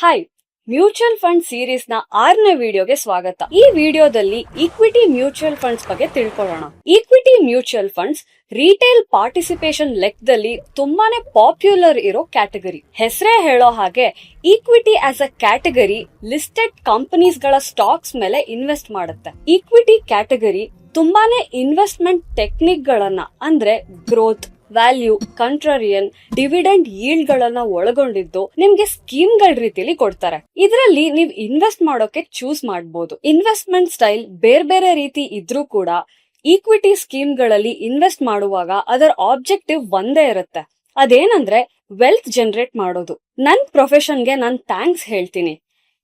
Hi mutual fund ಸೀರೀಸ್ನ ಆರನೇ ವಿಡಿಯೋಗೆ ಸ್ವಾಗತ. ಈ ವಿಡಿಯೋದಲ್ಲಿ ಈಕ್ವಿಟಿ ಮ್ಯೂಚುವಲ್ ಫಂಡ್ಸ್ ಬಗ್ಗೆ ತಿಳ್ಕೊಳ್ಳೋಣ. Equity mutual funds retail participation ಲೆಕ್ಕದಲ್ಲಿ ತುಂಬಾನೇ ಪಾಪ್ಯುಲರ್ ಇರೋ ಕ್ಯಾಟಗರಿ ಹೆಸರೇ ಹೇಳೋ ಹಾಗೆ equity as a category listed ಕಂಪನೀಸ್ಗಳ stocks ಮೇಲೆ ಇನ್ವೆಸ್ಟ್ ಮಾಡುತ್ತೆ. ಈಕ್ವಿಟಿ ಕ್ಯಾಟಗರಿ ತುಂಬಾನೇ ಇನ್ವೆಸ್ಟ್ಮೆಂಟ್ ಟೆಕ್ನಿಕ್ ಗಳನ್ನ ಅಂದ್ರೆ growth value contrarian dividend yield ಗಳನ್ನ ಒಳಗೊಂಡಿದ್ದು ನಿಮ್ಗೆ ಸ್ಕೀಮ್ಗಳ ರೀತಿಯಲ್ಲಿ ಕೊಡ್ತಾರೆ. ಇದರಲ್ಲಿ ನೀವು ಇನ್ವೆಸ್ಟ್ ಮಾಡೋಕೆ ಚೂಸ್ ಮಾಡಬಹುದು ಇನ್ವೆಸ್ಟ್ಮೆಂಟ್ ಸ್ಟೈಲ್ ಬೇರೆ ಬೇರೆ ರೀತಿ ಇದ್ರೂ ಕೂಡ ಈಕ್ವಿಟಿ ಸ್ಕೀಮ್ಗಳಲ್ಲಿ ಇನ್ವೆಸ್ಟ್ ಮಾಡುವಾಗ ಅದರ ಆಬ್ಜೆಕ್ಟಿವ್ ಒಂದೇ ಇರುತ್ತೆ. ಅದೇನಂದ್ರೆ ವೆಲ್ತ್ ಜನರೇಟ್ ಮಾಡೋದು. ನನ್ ಪ್ರೊಫೆಷನ್ಗೆ ನಾನ್ ಥ್ಯಾಂಕ್ಸ್ ಹೇಳ್ತೀನಿ.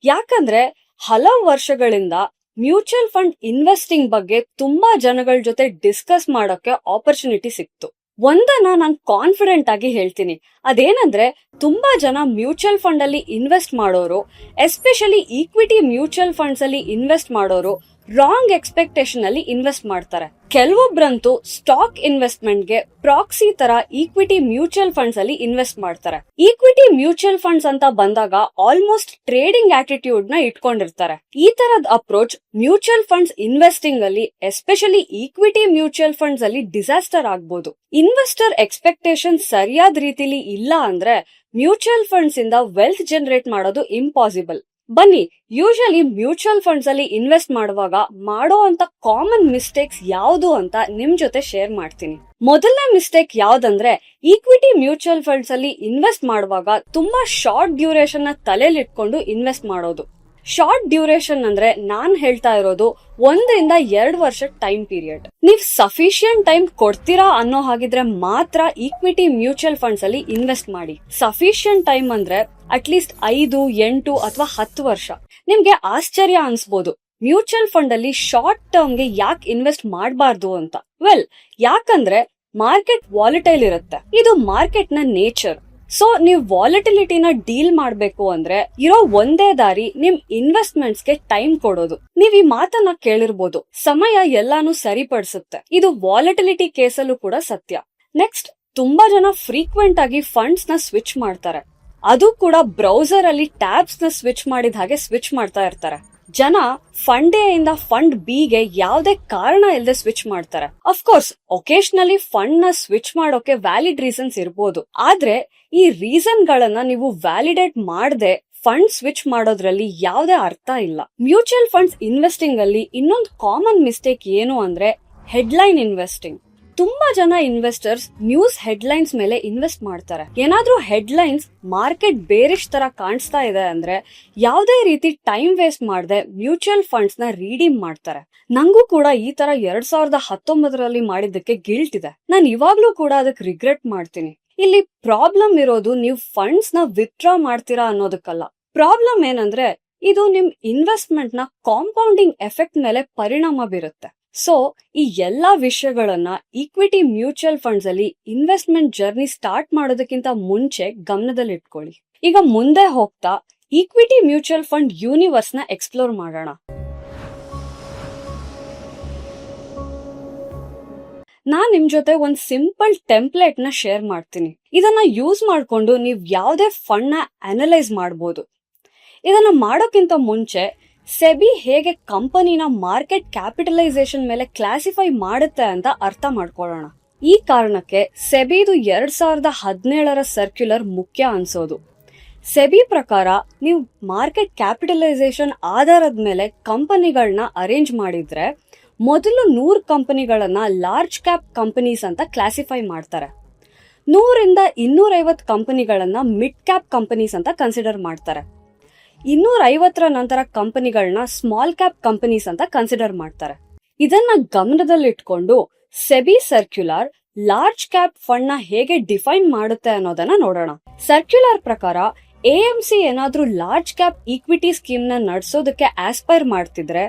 ಯಾಕಂದ್ರೆ ಹಲವು ವರ್ಷಗಳಿಂದ ಮ್ಯೂಚುವಲ್ ಫಂಡ್ ಇನ್ವೆಸ್ಟಿಂಗ್ ಬಗ್ಗೆ ತುಂಬಾ ಜನಗಳ ಜೊತೆ ಡಿಸ್ಕಸ್ ಮಾಡೋಕೆ ಆಪರ್ಚುನಿಟಿ ಸಿಕ್ತು. ಒಂದನ್ನ ನಾನು ಕಾನ್ಫಿಡೆಂಟ್ ಆಗಿ ಹೇಳ್ತೀನಿ. ಅದೇನಂದ್ರೆ, ತುಂಬಾ ಜನ ಮ್ಯೂಚುವಲ್ ಫಂಡ್ ಅಲ್ಲಿ ಇನ್ವೆಸ್ಟ್ ಮಾಡೋರು ಎಸ್ಪೆಷಲಿ ಈಕ್ವಿಟಿ ಮ್ಯೂಚುವಲ್ ಫಂಡ್ಸ್ ಅಲ್ಲಿ ಇನ್ವೆಸ್ಟ್ ಮಾಡೋರು ರಾಂಗ್ ಎಕ್ಸ್ಪೆಕ್ಟೇಷನ್ ಅಲ್ಲಿ ಇನ್ವೆಸ್ಟ್ ಮಾಡ್ತಾರೆ. ಕೆಲವೊಬ್ರಂತೂ ಸ್ಟಾಕ್ ಇನ್ವೆಸ್ಟ್ಮೆಂಟ್ಗೆ ಪ್ರಾಕ್ಸಿ ತರ ಈಕ್ವಿಟಿ ಮ್ಯೂಚುವಲ್ ಫಂಡ್ಸ್ ಅಲ್ಲಿ ಇನ್ವೆಸ್ಟ್ ಮಾಡ್ತಾರೆ. ಈಕ್ವಿಟಿ ಮ್ಯೂಚುವಲ್ ಫಂಡ್ಸ್ ಅಂತ ಬಂದಾಗ ಆಲ್ಮೋಸ್ಟ್ ಟ್ರೇಡಿಂಗ್ ಆಟಿಟ್ಯೂಡ್ನ ಇಟ್ಕೊಂಡಿರ್ತಾರೆ. ಈ ತರದ ಅಪ್ರೋಚ್ ಮ್ಯೂಚುವಲ್ ಫಂಡ್ಸ್ ಇನ್ವೆಸ್ಟಿಂಗ್ ಅಲ್ಲಿ ಎಸ್ಪೆಷಲಿ ಈಕ್ವಿಟಿ ಮ್ಯೂಚುವಲ್ ಫಂಡ್ಸ್ ಅಲ್ಲಿ ಡಿಸಾಸ್ಟರ್ ಆಗ್ಬೋದು. ಇನ್ವೆಸ್ಟರ್ ಎಕ್ಸ್ಪೆಕ್ಟೇಷನ್ ಸರಿಯಾದ ರೀತಿಲಿ ಇಲ್ಲ ಅಂದ್ರೆ ಮ್ಯೂಚುವಲ್ ಫಂಡ್ಸ್ ಇಂದ ವೆಲ್ತ್ ಜನರೇಟ್ ಮಾಡೋದು ಇಂಪಾಸಿಬಲ್ ಬನ್ನಿ ಯೂಶಲಿ ಮ್ಯೂಚುವಲ್ ಫಂಡ್ಸ್ ಅಲ್ಲಿ ಇನ್ವೆಸ್ಟ್ ಮಾಡುವಾಗ ಮಾಡೋ ಅಂತ ಕಾಮನ್ ಮಿಸ್ಟೇಕ್ಸ್ ಯಾವುದು ಅಂತ ನಿಮ್ ಜೊತೆ ಶೇರ್ ಮಾಡ್ತೀನಿ. ಮೊದಲನೇ ಮಿಸ್ಟೇಕ್ ಯಾವ್ದಂದ್ರೆ ಈಕ್ವಿಟಿ ಮ್ಯೂಚುವಲ್ ಫಂಡ್ಸ್ ಅಲ್ಲಿ ಇನ್ವೆಸ್ಟ್ ಮಾಡುವಾಗ ತುಂಬಾ ಶಾರ್ಟ್ ಡ್ಯೂರೇಷನ್ನ ತಲೆಲಿಟ್ಕೊಂಡು ಇನ್ವೆಸ್ಟ್ ಮಾಡೋದು. ಶಾರ್ಟ್ ಡ್ಯೂರೇಷನ್ ಅಂದ್ರೆ ನಾನ್ ಹೇಳ್ತಾ ಇರೋದು ಒಂದರಿಂದ ಎರಡು ವರ್ಷ ಟೈಮ್ ಪೀರಿಯಡ್ ನೀವ್ ಸಫಿಶಿಯಂಟ್ ಟೈಮ್ ಕೊಡ್ತೀರಾ ಅನ್ನೋ ಹಾಗಿದ್ರೆ ಮಾತ್ರ ಈಕ್ವಿಟಿ ಮ್ಯೂಚುವಲ್ ಫಂಡ್ಸ್ ಅಲ್ಲಿ ಇನ್ವೆಸ್ಟ್ ಮಾಡಿ. ಸಫಿಶಿಯಂಟ್ ಟೈಮ್ ಅಂದ್ರೆ ಅಟ್ಲೀಸ್ಟ್ ಐದು, ಎಂಟು ಅಥವಾ ಹತ್ತು ವರ್ಷ. ನಿಮ್ಗೆ ಆಶ್ಚರ್ಯ ಅನ್ಸ್ಬೋದು. ಮ್ಯೂಚುವಲ್ ಫಂಡ್ ಅಲ್ಲಿ ಶಾರ್ಟ್ ಟರ್ಮ್ಗೆ ಯಾಕೆ ಇನ್ವೆಸ್ಟ್ ಮಾಡಬಾರ್ದು ಅಂತ? ವೆಲ್ ಯಾಕಂದ್ರೆ ಮಾರ್ಕೆಟ್ ವಾಲಿಟೈಲ್ ಇರುತ್ತೆ. ಇದು ಮಾರ್ಕೆಟ್ನ ನೇಚರ್. ಸೊ ನೀವು ವಾಲಿಟಿಲಿಟಿನ ಡೀಲ್ ಮಾಡ್ಬೇಕು ಅಂದ್ರೆ ಇರೋ ಒಂದೇ ದಾರಿ ನಿಮ್ ಇನ್ವೆಸ್ಟ್ಮೆಂಟ್ಸ್ಗೆ ಟೈಮ್ ಕೊಡೋದು. ನೀವ್ ಈ ಮಾತನ್ನ ಕೇಳಿರ್ಬೋದು. ಸಮಯ ಎಲ್ಲಾನು ಸರಿಪಡಿಸುತ್ತೆ. ಇದು ವಾಲಿಟಿಲಿಟಿ ಕೇಸಲ್ಲೂ ಕೂಡ ಸತ್ಯ. ನೆಕ್ಸ್ಟ್ ತುಂಬಾ ಜನ ಫ್ರೀಕ್ವೆಂಟ್ ಆಗಿ ಫಂಡ್ಸ್ನ ಸ್ವಿಚ್ ಮಾಡ್ತಾರೆ. ಅದು ಕೂಡ ಬ್ರೌಸರ್ ಅಲ್ಲಿ ಟ್ಯಾಬ್ಸ್ನ ಸ್ವಿಚ್ ಮಾಡಿದ ಹಾಗೆ ಸ್ವಿಚ್ ಮಾಡ್ತಾ ಇರ್ತಾರೆ. ಜನ ಫಂಡ್ ಎ ಫಂಡ್ ಬಿ ಗೆ ಯಾವ್ದೇ ಕಾರಣ ಇಲ್ಲದೆ ಸ್ವಿಚ್ ಮಾಡ್ತಾರೆ. ಅಫ್ಕೋರ್ಸ್ ಒಕೇಶನಲಿ ಫಂಡ್ನ ಸ್ವಿಚ್ ಮಾಡೋಕೆ ವ್ಯಾಲಿಡ್ ರೀಸನ್ಸ್ ಇರ್ಬೋದು. ಆದ್ರೆ ಈ ರೀಸನ್ ಗಳನ್ನ ನೀವು ವ್ಯಾಲಿಡೇಟ್ ಮಾಡದೆ ಫಂಡ್ ಸ್ವಿಚ್ ಮಾಡೋದ್ರಲ್ಲಿ ಯಾವುದೇ ಅರ್ಥ ಇಲ್ಲ. ಮ್ಯೂಚುವಲ್ ಫಂಡ್ಸ್ ಇನ್ವೆಸ್ಟಿಂಗ್ ಅಲ್ಲಿ ಇನ್ನೊಂದು ಕಾಮನ್ ಮಿಸ್ಟೇಕ್ ಏನು ಅಂದ್ರೆ ಹೆಡ್ಲೈನ್ ಇನ್ವೆಸ್ಟಿಂಗ್ ತುಂಬಾ ಜನ ಇನ್ವೆಸ್ಟರ್ಸ್ ನ್ಯೂಸ್ ಹೆಡ್ಲೈನ್ಸ್ ಮೇಲೆ ಇನ್ವೆಸ್ಟ್ ಮಾಡ್ತಾರೆ. ಏನಾದ್ರೂ ಹೆಡ್ಲೈನ್ಸ್ ಮಾರ್ಕೆಟ್ ಬೇರಿಶ್ ತರ ಕಾಣಿಸ್ತಾ ಇದೆ ಅಂದ್ರೆ ಯಾವುದೇ ರೀತಿ ಟೈಮ್ ವೇಸ್ಟ್ ಮಾಡದೆ ಮ್ಯೂಚುವಲ್ ಫಂಡ್ಸ್ನ ರೀಡೀಮ್ ಮಾಡ್ತಾರೆ. ನಂಗೂ ಕೂಡ ಈ ತರ ಎರಡ್ ಸಾವಿರದ ಹತ್ತೊಂಬತ್ತರಲ್ಲಿ ಮಾಡಿದ್ದಕ್ಕೆ ಗಿಲ್ಟ್ ಇದೆ. ನಾನು ಇವಾಗ್ಲೂ ಕೂಡ ಅದಕ್ಕೆ ರಿಗ್ರೆಟ್ ಮಾಡ್ತೀನಿ. ಇಲ್ಲಿ ಪ್ರಾಬ್ಲಮ್ ಇರೋದು ನೀವು ಫಂಡ್ಸ್ನ ವಿತ್ಡ್ರಾ ಮಾಡ್ತೀರಾ ಅನ್ನೋದಕ್ಕಲ್ಲ. ಪ್ರಾಬ್ಲಮ್ ಏನಂದ್ರೆ ಇದು ನಿಮ್ ಇನ್ವೆಸ್ಟ್ಮೆಂಟ್ನ ಕಾಂಪೌಂಡಿಂಗ್ ಎಫೆಕ್ಟ್ ಮೇಲೆ ಪರಿಣಾಮ ಬೀರುತ್ತೆ. ಸೊ ಈ ಎಲ್ಲಾ ವಿಷಯಗಳನ್ನ ಈಕ್ವಿಟಿ ಮ್ಯೂಚುವಲ್ ಫಂಡ್ಸ್ ಅಲ್ಲಿ ಇನ್ವೆಸ್ಟ್ಮೆಂಟ್ ಜರ್ನಿ ಸ್ಟಾರ್ಟ್ ಮಾಡೋದಕ್ಕಿಂತ ಮುಂಚೆ ಗಮನದಲ್ಲಿಟ್ಕೊಳ್ಳಿ ಈಗ ಮುಂದೆ ಹೋಗ್ತಾ ಈಕ್ವಿಟಿ ಮ್ಯೂಚುವಲ್ ಫಂಡ್ ಯೂನಿವರ್ಸ್ನ ಎಕ್ಸ್ಪ್ಲೋರ್ ಮಾಡೋಣ. ನಾನ್ ನಿಮ್ ಜೊತೆ ಒಂದ್ ಸಿಂಪಲ್ ಟೆಂಪ್ಲೇಟ್ನ ಶೇರ್ ಮಾಡ್ತೀನಿ. ಇದನ್ನ ಯೂಸ್ ಮಾಡ್ಕೊಂಡು ನೀವ್ ಯಾವ್ದೇ ಫಂಡ್ನ ಅನಲೈಸ್ ಮಾಡಬಹುದು ಇದನ್ನ ಮಾಡೋಕ್ಕಿಂತ ಮುಂಚೆ ಸೆಬಿ ಹೇಗೆ ಕಂಪನಿನ ಮಾರ್ಕೆಟ್ ಕ್ಯಾಪಿಟಲೈಸೇಷನ್ ಮೇಲೆ ಕ್ಲಾಸಿಫೈ ಮಾಡುತ್ತೆ ಅಂತ ಅರ್ಥ ಮಾಡ್ಕೊಳ್ಳೋಣ. ಈ ಕಾರಣಕ್ಕೆ ಸೆಬಿದು ಎರಡ್ ಸಾವಿರದ ಹದಿನೇಳರ ಸರ್ಕ್ಯುಲರ್ ಮುಖ್ಯ ಅನ್ಸೋದು. ಸೆಬಿ ಪ್ರಕಾರ ನೀವು ಮಾರ್ಕೆಟ್ ಕ್ಯಾಪಿಟಲೈಸೇಷನ್ ಆಧಾರದ ಮೇಲೆ ಕಂಪನಿಗಳನ್ನ ಅರೇಂಜ್ ಮಾಡಿದ್ರೆ ಮೊದಲು ನೂರು ಕಂಪನಿಗಳನ್ನ ಲಾರ್ಜ್ ಕ್ಯಾಪ್ ಕಂಪನೀಸ್ ಅಂತ ಕ್ಲಾಸಿಫೈ ಮಾಡ್ತಾರೆ. ನೂರಿಂದ ಇನ್ನೂರೈವತ್ತು ಕಂಪನಿಗಳನ್ನ ಮಿಡ್ ಕ್ಯಾಪ್ ಕಂಪನೀಸ್ ಅಂತ ಕನ್ಸಿಡರ್ ಮಾಡ್ತಾರೆ. ಇನ್ನೂರ ಐವತ್ತರ ನಂತರ ಕಂಪನಿಗಳನ್ನ ಸ್ಮಾಲ್ ಕ್ಯಾಪ್ ಕಂಪನೀಸ್ ಅಂತ ಕನ್ಸಿಡರ್ ಮಾಡ್ತಾರೆ. ಇದನ್ನ ಗಮನದಲ್ಲಿಟ್ಕೊಂಡು ಸೆಬಿ ಸರ್ಕ್ಯುಲರ್ ಲಾರ್ಜ್ ಕ್ಯಾಪ್ ಫಂಡ್ನ ಹೇಗೆ ಡಿಫೈನ್ ಮಾಡುತ್ತೆ ಅನ್ನೋದನ್ನ ನೋಡೋಣ. ಸರ್ಕ್ಯುಲರ್ ಪ್ರಕಾರ ಎಎಂಸಿ ಏನಾದ್ರೂ ಲಾರ್ಜ್ ಕ್ಯಾಪ್ ಈಕ್ವಿಟಿ ಸ್ಕೀಮ್ನ ನಡೆಸೋದಕ್ಕೆ ಆಸ್ಪೈರ್ ಮಾಡ್ತಿದ್ರೆ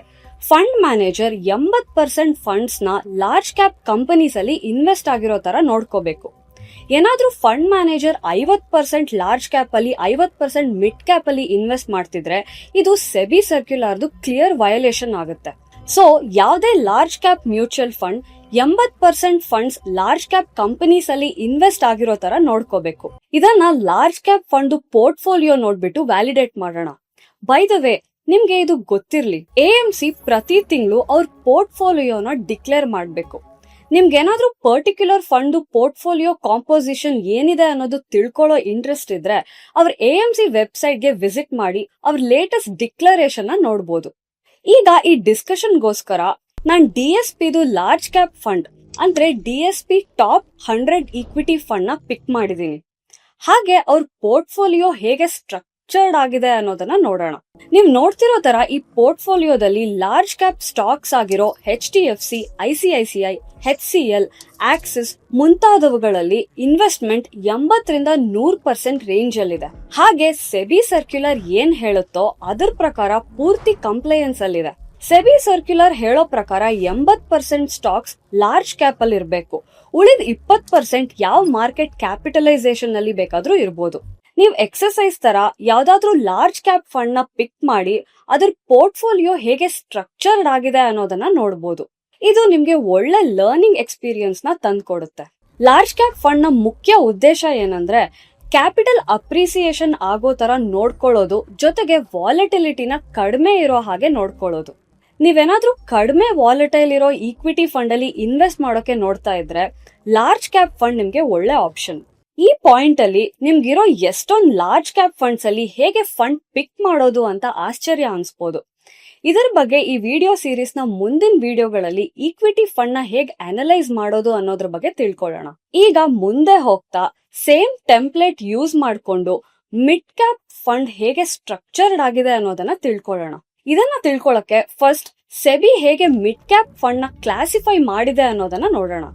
ಫಂಡ್ ಮ್ಯಾನೇಜರ್ ಎಂಬತ್ ಪರ್ಸೆಂಟ್ ಫಂಡ್ಸ್ನ ಲಾರ್ಜ್ ಕ್ಯಾಪ್ ಕಂಪನೀಸ್ ಅಲ್ಲಿ ಇನ್ವೆಸ್ಟ್ ಆಗಿರೋ ತರ ನೋಡ್ಕೋಬೇಕು. ಏನಾದ್ರೂ ಫಂಡ್ ಮ್ಯಾನೇಜರ್ ಐವತ್ ಪರ್ಸೆಂಟ್ ಲಾರ್ಜ್ ಕ್ಯಾಪ್ ಅಲ್ಲಿ ಐವತ್ ಪರ್ಸೆಂಟ್ ಮಿಡ್ ಕ್ಯಾಪ್ ಅಲ್ಲಿ ಇನ್ವೆಸ್ಟ್ ಮಾಡ್ತಿದ್ರೆ ಇದು ಸೆಬಿ ಸರ್ಕ್ಯುಲರ್ದು ಕ್ಲಿಯರ್ ವಯೋಲೇಷನ್ ಆಗುತ್ತೆ. ಸೊ ಯಾವುದೇ ಲಾರ್ಜ್ ಕ್ಯಾಪ್ ಮ್ಯೂಚುವಲ್ ಫಂಡ್ ಎಂಬತ್ percent funds large cap companies ಅಲ್ಲಿ ಇನ್ವೆಸ್ಟ್ ಆಗಿರೋ ತರ ನೋಡ್ಕೋಬೇಕು. ಇದನ್ನ ಲಾರ್ಜ್ ಕ್ಯಾಪ್ ಫಂಡ್ ಪೋರ್ಟ್ಫೋಲಿಯೋ ನೋಡ್ಬಿಟ್ಟು ವ್ಯಾಲಿಡೇಟ್ ಮಾಡೋಣ. ಬೈ ದ ವೇ ನಿಮ್ಗೆ ಇದು ಗೊತ್ತಿರ್ಲಿ ಎ ಎಂ ಸಿ ಪ್ರತಿ ತಿಂಗಳು ಅವ್ರ ಪೋರ್ಟ್ಫೋಲಿಯೋನ ಡಿಕ್ಲೇರ್ ಮಾಡ್ಬೇಕು. ನಿಮ್ಗೆ ಏನಾದ್ರೂ ಪರ್ಟಿಕ್ಯುಲರ್ ಫಂಡ್ ಪೋರ್ಟ್ಫೋಲಿಯೋ ಕಾಂಪೋಸಿಷನ್ ಏನಿದೆ ಅನ್ನೋದು ತಿಳ್ಕೊಳ್ಳೋ ಇಂಟ್ರೆಸ್ಟ್ ಇದ್ರೆ ಅವ್ರ ಎ ಎಂ ಸಿ ವೆಬ್ಸೈಟ್ಗೆ ವಿಸಿಟ್ ಮಾಡಿ ಅವ್ರ ಲೇಟೆಸ್ಟ್ ಡಿಕ್ಲರೇಷನ್ ನೋಡ್ಬೋದು. ಈಗ ಈ ಡಿಸ್ಕಷನ್ಗೋಸ್ಕರ ನಾನ್ ಡಿ ಎಸ್ ಪಿದು ಲಾರ್ಜ್ ಕ್ಯಾಪ್ ಫಂಡ್ ಅಂದ್ರೆ D S P top hundred equity ಫಂಡ್ನ pick ಮಾಡಿದೀನಿ. ಹಾಗೆ ಅವ್ರ ಪೋರ್ಟ್ಫೋಲಿಯೋ ಹೇಗೆ ಸ್ಟ್ರಕ್ಚರ್ಡ್ ಆಗಿದೆ ಅನ್ನೋದನ್ನ ನೋಡೋಣ. ನೀವು ನೋಡ್ತಿರೋ ತರ ಈ ಪೋರ್ಟ್ಫೋಲಿಯೋದಲ್ಲಿ ಲಾರ್ಜ್ ಕ್ಯಾಪ್ ಸ್ಟಾಕ್ಸ್ ಆಗಿರೋ H D F C I C I C I H C L Axis ಮುಂತಾದವುಗಳಲ್ಲಿ ಇನ್ವೆಸ್ಟ್ಮೆಂಟ್ ಎಂಬತ್ತರಿಂದ ನೂರ್ ಪರ್ಸೆಂಟ್ ರೇಂಜ್ ಅಲ್ಲಿದೆ ಹಾಗೆ ಸೆಬಿ ಸರ್ಕ್ಯುಲರ್ ಏನ್ ಹೇಳುತ್ತೋ ಅದ್ರ ಪ್ರಕಾರ ಪೂರ್ತಿ ಕಂಪ್ಲೈಯನ್ಸ್ ಅಲ್ಲಿದೆ ಸೆಬಿ ಸರ್ಕ್ಯುಲರ್ ಹೇಳೋ ಪ್ರಕಾರ ಎಂಬತ್ ಪರ್ಸೆಂಟ್ ಸ್ಟಾಕ್ಸ್ ಲಾರ್ಜ್ ಕ್ಯಾಪ್ ಅಲ್ಲಿ ಇರಬೇಕು ಉಳಿದ ಇಪ್ಪತ್ ಪರ್ಸೆಂಟ್ ಯಾವ ಮಾರ್ಕೆಟ್ ಕ್ಯಾಪಿಟಲೈಸೇಷನ್ ಅಲ್ಲಿ ಬೇಕಾದ್ರೂ ಇರ್ಬೋದು. ನೀವು ಎಕ್ಸಸೈಸ್ ತರ ಯಾವ್ದಾದ್ರೂ ಲಾರ್ಜ್ ಕ್ಯಾಪ್ ಫಂಡ್ನ ಪಿಕ್ ಮಾಡಿ ಅದ್ರ ಪೋರ್ಟ್ಫೋಲಿಯೋ ಹೇಗೆ ಸ್ಟ್ರಕ್ಚರ್ಡ್ ಆಗಿದೆ ಅನ್ನೋದನ್ನ ನೋಡಬಹುದು ಇದು ನಿಮ್ಗೆ ಒಳ್ಳೆ ಲರ್ನಿಂಗ್ ಎಕ್ಸ್ಪೀರಿಯನ್ಸ್ನ ತಂದ್ಕೊಡುತ್ತೆ. ಲಾರ್ಜ್ ಕ್ಯಾಪ್ ಫಂಡ್ನ ಮುಖ್ಯ ಉದ್ದೇಶ ಏನಂದ್ರೆ ಕ್ಯಾಪಿಟಲ್ ಅಪ್ರಿಸಿಯೇಷನ್ ಆಗೋ ತರ ನೋಡ್ಕೊಳ್ಳೋದು, ಜೊತೆಗೆ ವಾಲೆಟಿಲಿಟಿನ ಕಡಿಮೆ ಇರೋ ಹಾಗೆ ನೋಡ್ಕೊಳ್ಳೋದು. ನೀವೇನಾದ್ರೂ ಕಡಿಮೆ ವಾಲೆಟೈಲ್ ಇರೋ ಈಕ್ವಿಟಿ ಫಂಡ್ ಅಲ್ಲಿ ಇನ್ವೆಸ್ಟ್ ಮಾಡೋಕೆ ನೋಡ್ತಾ ಇದ್ರೆ ಲಾರ್ಜ್ ಕ್ಯಾಪ್ ಫಂಡ್ ನಿಮ್ಗೆ ಒಳ್ಳೆ ಆಪ್ಷನ್ ಈ ಪಾಯಿಂಟ್ ಅಲ್ಲಿ ನಿಮ್ಗಿರೋ ಎಷ್ಟೊಂದ್ ಲಾರ್ಜ್ ಕ್ಯಾಪ್ ಫಂಡ್ಸ್ ಅಲ್ಲಿ ಹೇಗೆ ಫಂಡ್ ಪಿಕ್ ಮಾಡೋದು ಅಂತ ಆಶ್ಚರ್ಯ ಅನ್ಸ್ಬೋದು. ಇದರ ಬಗ್ಗೆ ಈ ವಿಡಿಯೋ ಸೀರೀಸ್ನ ಮುಂದಿನ ವಿಡಿಯೋಗಳಲ್ಲಿ ಈಕ್ವಿಟಿ ಫಂಡ್ನ ಹೇಗೆ ಅನಲೈಸ್ ಮಾಡೋದು ಅನ್ನೋದ್ರ ಬಗ್ಗೆ ತಿಳ್ಕೊಳ್ಳೋಣ. ಈಗ ಮುಂದೆ ಹೋಗ್ತಾ ಸೇಮ್ ಟೆಂಪ್ಲೇಟ್ ಯೂಸ್ ಮಾಡಿಕೊಂಡು ಮಿಡ್ ಕ್ಯಾಪ್ ಫಂಡ್ ಹೇಗೆ ಸ್ಟ್ರಕ್ಚರ್ಡ್ ಆಗಿದೆ ಅನ್ನೋದನ್ನ ತಿಳ್ಕೊಳ್ಳೋಣ. ಇದನ್ನ ತಿಳ್ಕೊಳ್ಳಕ್ಕೆ ಫಸ್ಟ್ ಸೆಬಿ ಹೇಗೆ ಮಿಡ್ ಕ್ಯಾಪ್ ಫಂಡ್ನ ಕ್ಲಾಸಿಫೈ ಮಾಡಿದೆ ಅನ್ನೋದನ್ನ ನೋಡೋಣ.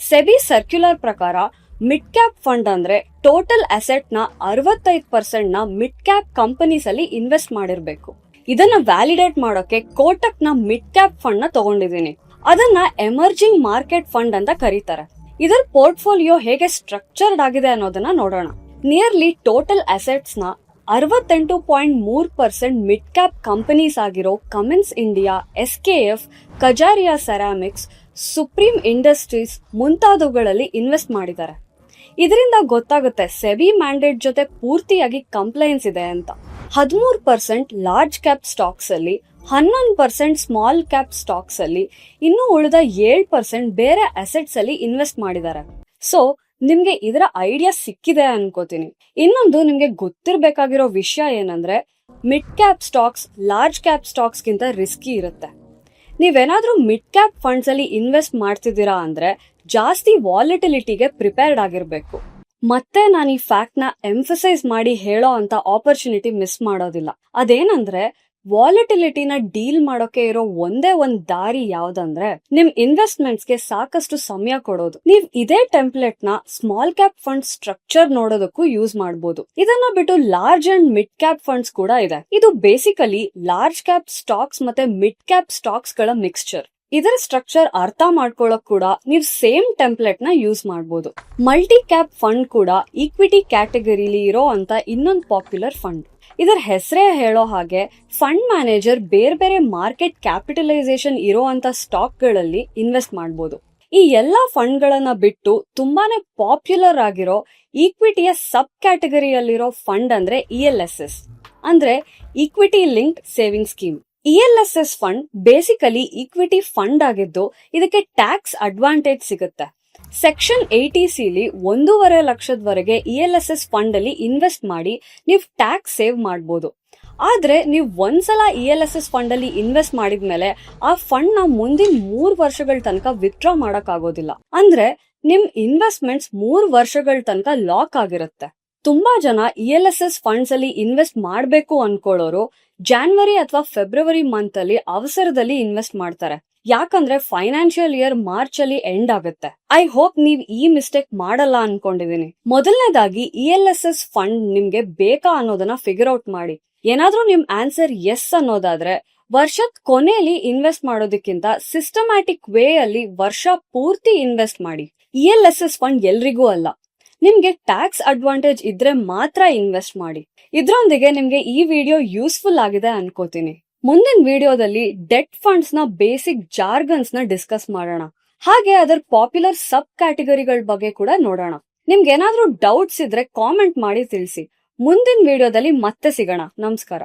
ಸೆಬಿ ಸರ್ಕ್ಯುಲರ್ ಪ್ರಕಾರ ಮಿಡ್ ಕ್ಯಾಪ್ ಫಂಡ್ ಅಂದ್ರೆ ಟೋಟಲ್ ಅಸೆಟ್ನ ಅರವತ್ತೈದು ಪರ್ಸೆಂಟ್ನ ಮಿಡ್ ಕ್ಯಾಪ್ ಕಂಪನೀಸ್ ಅಲ್ಲಿ ಇನ್ವೆಸ್ಟ್ ಮಾಡಿರ್ಬೇಕು. ಇದನ್ನ ವ್ಯಾಲಿಡೇಟ್ ಮಾಡೋಕೆ ಕೋಟಕ್ನ ಮಿಡ್ ಕ್ಯಾಪ್ ಫಂಡ್ನ ತಗೊಂಡಿದ್ದೀನಿ. ಅದನ್ನ ಎಮರ್ಜಿಂಗ್ ಮಾರ್ಕೆಟ್ ಫಂಡ್ ಅಂತ ಕರೀತಾರೆ. ಇದರ ಪೋರ್ಟ್ಫೋಲಿಯೋ ಹೇಗೆ ಸ್ಟ್ರಕ್ಚರ್ಡ್ ಆಗಿದೆ ಅನ್ನೋದನ್ನ ನೋಡೋಣ. ನಿಯರ್ಲಿ ಟೋಟಲ್ ಅಸೆಟ್ಸ್ನ ಅರವತ್ತೆಂಟು ಪಾಯಿಂಟ್ ಮೂರ್ ಪರ್ಸೆಂಟ್ ಮಿಡ್ ಕ್ಯಾಪ್ ಕಂಪನೀಸ್ ಆಗಿರೋ Cummins India S K F Kajaria Ceramics Supreme Industries ಮುಂತಾದವುಗಳಲ್ಲಿ ಇನ್ವೆಸ್ಟ್ ಮಾಡಿದ್ದಾರೆ. ಇದರಿಂದ ಗೊತ್ತಾಗುತ್ತೆ ಸೆಬಿ ಮ್ಯಾಂಡೇಟ್ ಜೊತೆ ಪೂರ್ತಿಯಾಗಿ ಕಂಪ್ಲೈನ್ಸ್ ಇದೆ ಅಂತ. ಹದಿಮೂರು ಪರ್ಸೆಂಟ್ ಲಾರ್ಜ್ ಕ್ಯಾಪ್ ಸ್ಟಾಕ್ಸ್ ಅಲ್ಲಿ, ಹನ್ನೊಂದು ಪರ್ಸೆಂಟ್ ಸ್ಮಾಲ್ ಕ್ಯಾಪ್ ಸ್ಟಾಕ್ಸ್ ಅಲ್ಲಿ, ಇನ್ನು ಉಳಿದ ಏಳು ಪರ್ಸೆಂಟ್ ಬೇರೆ ಅಸೆಟ್ಸ್ ಅಲ್ಲಿ ಇನ್ವೆಸ್ಟ್ ಮಾಡಿದ್ದಾರೆ. ಸೊ ನಿಮ್ಗೆ ಇದರ ಐಡಿಯಾ ಸಿಕ್ಕಿದೆ ಅನ್ಕೋತೀನಿ. ಇನ್ನೊಂದು ನಿಮ್ಗೆ ಗೊತ್ತಿರಬೇಕಾಗಿರೋ ವಿಷಯ ಏನಂದ್ರೆ mid cap stocks large cap stocks ಗಿಂತ ರಿಸ್ಕಿ ಇರುತ್ತೆ. ನೀವೇನಾದ್ರೂ ಮಿಡ್ ಕ್ಯಾಪ್ ಫಂಡ್ಸ್ ಅಲ್ಲಿ ಇನ್ವೆಸ್ಟ್ ಮಾಡ್ತಿದ್ದೀರಾ ಅಂದ್ರೆ ಜಾಸ್ತಿ ವಾಲಿಟಿಲಿಟಿಗೆ ಪ್ರಿಪೇರ್ಡ್ ಆಗಿರ್ಬೇಕು. ಮತ್ತೆ ನಾನು ಈ ಫ್ಯಾಕ್ಟ್ನ ಎಂಫಸೈಸ್ ಮಾಡಿ ಹೇಳೋ ಅಂತ ಆಪರ್ಚುನಿಟಿ ಮಿಸ್ ಮಾಡೋದಿಲ್ಲ. ಅದೇನಂದ್ರೆ, ವಾಲಿಟಿಲಿಟಿನ ಡೀಲ್ ಮಾಡೋಕೆ ಇರೋ ಒಂದೇ ಒಂದ್ ದಾರಿ ಯಾವ್ದಂದ್ರೆ, ನಿಮ್ ಇನ್ವೆಸ್ಟ್ಮೆಂಟ್ಸ್ಗೆ ಸಾಕಷ್ಟು ಸಮಯ ಕೊಡೋದು. ನೀವ್ ಇದೇ ಟೆಂಪ್ಲೆಟ್ನ ಸ್ಮಾಲ್ ಕ್ಯಾಪ್ ಫಂಡ್ ಸ್ಟ್ರಕ್ಚರ್ ನೋಡೋದಕ್ಕೂ ಯೂಸ್ ಮಾಡಬಹುದು ಇದನ್ನ ಬಿಟ್ಟು large and mid cap funds ಕೂಡ ಇದೆ. ಇದು ಬೇಸಿಕಲಿ ಲಾರ್ಜ್ ಕ್ಯಾಪ್ ಸ್ಟಾಕ್ಸ್ ಮತ್ತೆ ಮಿಡ್ ಕ್ಯಾಪ್ ಸ್ಟಾಕ್ಸ್ಗಳ ಮಿಕ್ಸ್ಚರ್. ಇದರ ಸ್ಟ್ರಕ್ಚರ್ ಅರ್ಥ ಮಾಡ್ಕೊಳ್ಳೋಕ್ ಕೂಡ ನೀವು ಸೇಮ್ ಟೆಂಪ್ಲೆಟ್ನ ಯೂಸ್ ಮಾಡಬಹುದು ಮಲ್ಟಿ ಕ್ಯಾಪ್ ಫಂಡ್ ಕೂಡ ಈಕ್ವಿಟಿ ಕ್ಯಾಟಗರಿಲಿ ಇರೋ ಅಂತ ಇನ್ನೊಂದು ಪಾಪ್ಯುಲರ್ ಫಂಡ್. ಇದರ ಹೆಸರೇ ಹೇಳೋ ಹಾಗೆ ಫಂಡ್ ಮ್ಯಾನೇಜರ್ ಬೇರೆ ಬೇರೆ ಮಾರ್ಕೆಟ್ ಕ್ಯಾಪಿಟಲೈಸೇಷನ್ ಇರೋ ಅಂತ ಸ್ಟಾಕ್ಗಳಲ್ಲಿ ಇನ್ವೆಸ್ಟ್ ಮಾಡಬಹುದು ಈ ಎಲ್ಲಾ ಫಂಡ್ಗಳನ್ನ ಬಿಟ್ಟು ತುಂಬಾನೇ ಪಾಪ್ಯುಲರ್ ಆಗಿರೋ ಈಕ್ವಿಟಿಯ ಸಬ್ ಕ್ಯಾಟಗರಿಯಲ್ಲಿರೋ ಫಂಡ್ ಅಂದ್ರೆ ಇ ಎಲ್ ಎಸ್ ಎಸ್. ಅಂದ್ರೆ equity link saving scheme. E L S S fund basically equity fund ಆಗಿದ್ದು ಇದಕ್ಕೆ ಟ್ಯಾಕ್ಸ್ ಅಡ್ವಾಂಟೇಜ್ ಸಿಗುತ್ತೆ. ಸೆಕ್ಷನ್ ಏಟಿ ಸಿಲಿ ಒಂದೂವರೆ ಲಕ್ಷದವರೆಗೆ E L S S fund ಅಲ್ಲಿ ಇನ್ವೆಸ್ಟ್ ಮಾಡಿ ನೀವು ಟ್ಯಾಕ್ಸ್ ಸೇವ್ ಮಾಡಬಹುದು ಆದ್ರೆ ನೀವು ಒಂದ್ಸಲ E L S S fund ಅಲ್ಲಿ ಇನ್ವೆಸ್ಟ್ ಮಾಡಿದ್ಮೇಲೆ ಆ ಫಂಡ್ನ ಮುಂದಿನ ಮೂರು ವರ್ಷಗಳ ತನಕ ವಿತ್ಡ್ರಾ ಮಾಡಕ್ ಆಗೋದಿಲ್ಲ ಅಂದ್ರೆ ನಿಮ್ ಇನ್ವೆಸ್ಟ್ಮೆಂಟ್ಸ್ ಮೂರು ವರ್ಷಗಳ ತನಕ ಲಾಕ್ ಆಗಿರುತ್ತೆ. ತುಂಬಾ ಜನ E L S S funds ಅಲ್ಲಿ ಇನ್ವೆಸ್ಟ್ ಮಾಡಬೇಕು ಅನ್ಕೊಳ್ಳೋರು ಜಾನ್ವರಿ ಅಥವಾ ಫೆಬ್ರವರಿ ಮಂತ್ ಅಲ್ಲಿ ಅವಸರದಲ್ಲಿ ಇನ್ವೆಸ್ಟ್ ಮಾಡ್ತಾರೆ. ಯಾಕಂದ್ರೆ ಫೈನಾನ್ಷಿಯಲ್ ಇಯರ್ ಮಾರ್ಚ್ ಅಲ್ಲಿ ಎಂಡ್ ಆಗುತ್ತೆ. ಐ ಹೋಪ್ ನೀವ್ ಈ ಮಿಸ್ಟೇಕ್ ಮಾಡಲ್ಲ ಅನ್ಕೊಂಡಿದೀನಿ. ಮೊದಲನೇದಾಗಿ E L S S fund ನಿಮ್ಗೆ ಬೇಕಾ ಅನ್ನೋದನ್ನ ಫಿಗರ್ ಔಟ್ ಮಾಡಿ. ಏನಾದ್ರೂ ನಿಮ್ ಆನ್ಸರ್ ಎಸ್ ಅನ್ನೋದಾದ್ರೆ ವರ್ಷದ ಕೊನೆಯಲ್ಲಿ ಇನ್ವೆಸ್ಟ್ ಮಾಡೋದಕ್ಕಿಂತ ಸಿಸ್ಟಮ್ಯಾಟಿಕ್ ವೇ ಅಲ್ಲಿ ವರ್ಷ ಪೂರ್ತಿ ಇನ್ವೆಸ್ಟ್ ಮಾಡಿ. E L S S fund ಎಲ್ರಿಗೂ ಅಲ್ಲ. ನಿಮ್ಗೆ ಟ್ಯಾಕ್ಸ್ ಅಡ್ವಾಂಟೇಜ್ ಇದ್ರೆ ಮಾತ್ರ ಇನ್ವೆಸ್ಟ್ ಮಾಡಿ. ಇದ್ರೊಂದಿಗೆ ನಿಮ್ಗೆ ಈ ವಿಡಿಯೋ ಯೂಸ್ಫುಲ್ ಆಗಿದೆ ಅನ್ಕೋತೀನಿ. ಮುಂದಿನ ವಿಡಿಯೋದಲ್ಲಿ ಡೆಟ್ ಫಂಡ್ಸ್ನ ಬೇಸಿಕ್ ಜಾರ್ಗನ್ಸ್ನ ಡಿಸ್ಕಸ್ ಮಾಡೋಣ. ಹಾಗೆ ಅದರ ಪಾಪ್ಯುಲರ್ ಸಬ್ ಕ್ಯಾಟಗರಿಗಳ ಬಗ್ಗೆ ಕೂಡ ನೋಡೋಣ. ನಿಮ್ಗೆ ಏನಾದ್ರೂ ಡೌಟ್ಸ್ ಇದ್ರೆ ಕಾಮೆಂಟ್ ಮಾಡಿ ತಿಳಿಸಿ. ಮುಂದಿನ ವಿಡಿಯೋದಲ್ಲಿ ಮತ್ತೆ ಸಿಗೋಣ. ನಮಸ್ಕಾರ.